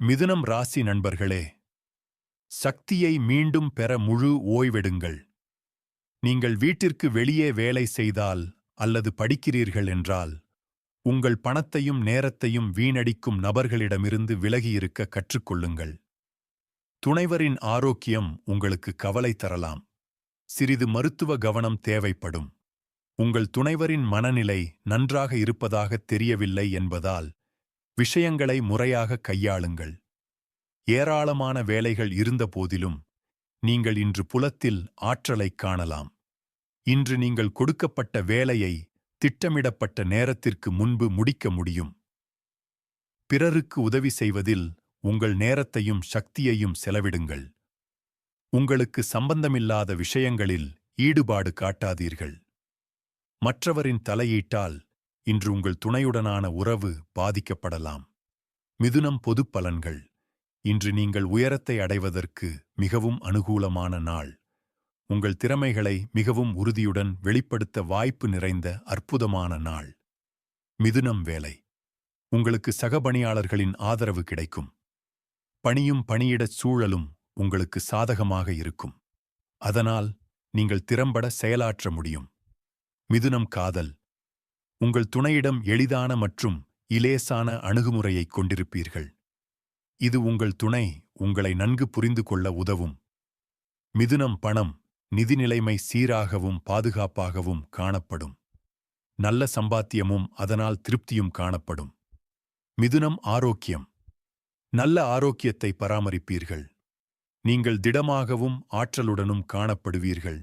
மிதுனம் ராசி நண்பர்களே சக்தியை மீண்டும் பெற முழு ஓய்வெடுங்கள். நீங்கள் வீட்டிற்கு வெளியே வேலை செய்தால் அல்லது படிக்கிறீர்கள் என்றால் உங்கள் பணத்தையும் நேரத்தையும் வீணடிக்கும் நபர்களிடமிருந்து விலகியிருக்க கற்றுக்கொள்ளுங்கள். துணைவரின் ஆரோக்கியம் உங்களுக்கு கவலை தரலாம். சிறிது மருத்துவ கவனம் தேவைப்படும். உங்கள் துணைவரின் மனநிலை நன்றாக இருப்பதாக தெரியவில்லை என்பதால் விஷயங்களை முறையாக கையாளுங்கள். ஏராளமான வேலைகள் இருந்தபோதிலும் நீங்கள் இன்று புலத்தில் ஆற்றலைக் காணலாம். இன்று நீங்கள் கொடுக்கப்பட்ட வேலையை திட்டமிடப்பட்ட நேரத்திற்கு முன்பு முடிக்க முடியும். பிறருக்கு உதவி செய்வதில் உங்கள் நேரத்தையும் சக்தியையும் செலவிடுங்கள். உங்களுக்கு சம்பந்தமில்லாத விஷயங்களில் ஈடுபாடு காட்டாதீர்கள். மற்றவரின் தலையீட்டால் இன்று உங்கள் துணையுடனான உறவு பாதிக்கப்படலாம். மிதுனம் பொதுப் பலன்கள். இன்று நீங்கள் உயரத்தை அடைவதற்கு மிகவும் அனுகூலமான நாள். உங்கள் திறமைகளை மிகவும் உறுதியுடன் வெளிப்படுத்த வாய்ப்பு நிறைந்த அற்புதமான நாள். மிதுனம் வேலை. உங்களுக்கு சகபணியாளர்களின் ஆதரவு கிடைக்கும். பணியும் பணியிடச் சூழலும் உங்களுக்கு சாதகமாக இருக்கும். அதனால் நீங்கள் திறம்பட செயலாற்ற முடியும். மிதுனம் காதல். உங்கள் துணையிடம் எளிதான மற்றும் இலேசான அணுகுமுறையைக் கொண்டிருப்பீர்கள். இது உங்கள் துணை உங்களை நன்கு புரிந்து கொள்ள உதவும். மிதுனம் பணம் நிதிநிலைமை சீராகவும் பாதுகாப்பாகவும் காணப்படும். நல்ல சம்பாத்தியமும் அதனால் திருப்தியும் காணப்படும். மிதுனம் ஆரோக்கியம். நல்ல ஆரோக்கியத்தை பராமரிப்பீர்கள். நீங்கள் திடமாகவும் ஆற்றலுடனும் காணப்படுவீர்கள்.